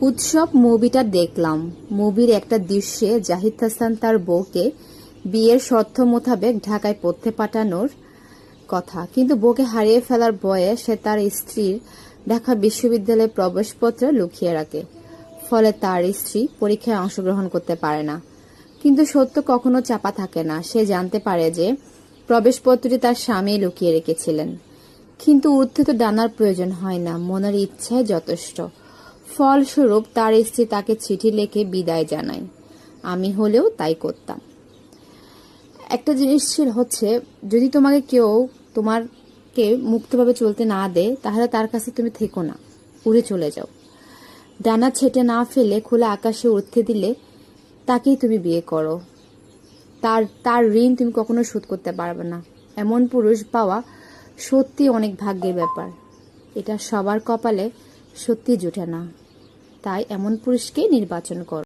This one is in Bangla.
উৎসব মুভিটা দেখলাম। মুভির একটা দৃশ্যে জাহিদ হাসান তার বউকে বিয়ের শর্ত মোতাবেক ঢাকায় পড়তে পাঠানোর কথা। কিন্তু বউকে হারিয়ে ফেলার ভয়ে সে তার স্ত্রীর ঢাকা বিশ্ববিদ্যালয়ে প্রবেশপত্র লুকিয়ে রাখে। ফলে তার স্ত্রী পরীক্ষায় অংশগ্রহণ করতে পারে না। কিন্তু সত্য কখনো চাপা থাকে না। সে জানতে পারে যে প্রবেশপত্রটি তার স্বামী লুকিয়ে রেখেছিলেন। কিন্তু উঠতে তো ডানার প্রয়োজন হয় না। মনের ইচ্ছায় যথেষ্ট। ফলস্বরূপ তার স্ত্রী তাকে চিঠি লিখে বিদায় জানায়। আমি হলেও তাই করতাম। একটা জিনিস ছিল হচ্ছে, যদি তোমাকে কেউ তোমারকে মুক্তভাবে চলতে না দেয়, তাহলে তার কাছে তুমি থেকো না। উড়ে চলে যাও। ডানা ছেটে না ফেলে খোলা আকাশে উঠতে দিলে তাকেই তুমি বিয়ে করো। তার তার ঋণ তুমি কখনো শোধ করতে পারবে না। এমন পুরুষ পাওয়া সত্যি অনেক ভাগ্যের ব্যাপার। এটা সবার কপালে সত্যি জুটে না। তাই এমন পুরুষকে নির্বাচন করো।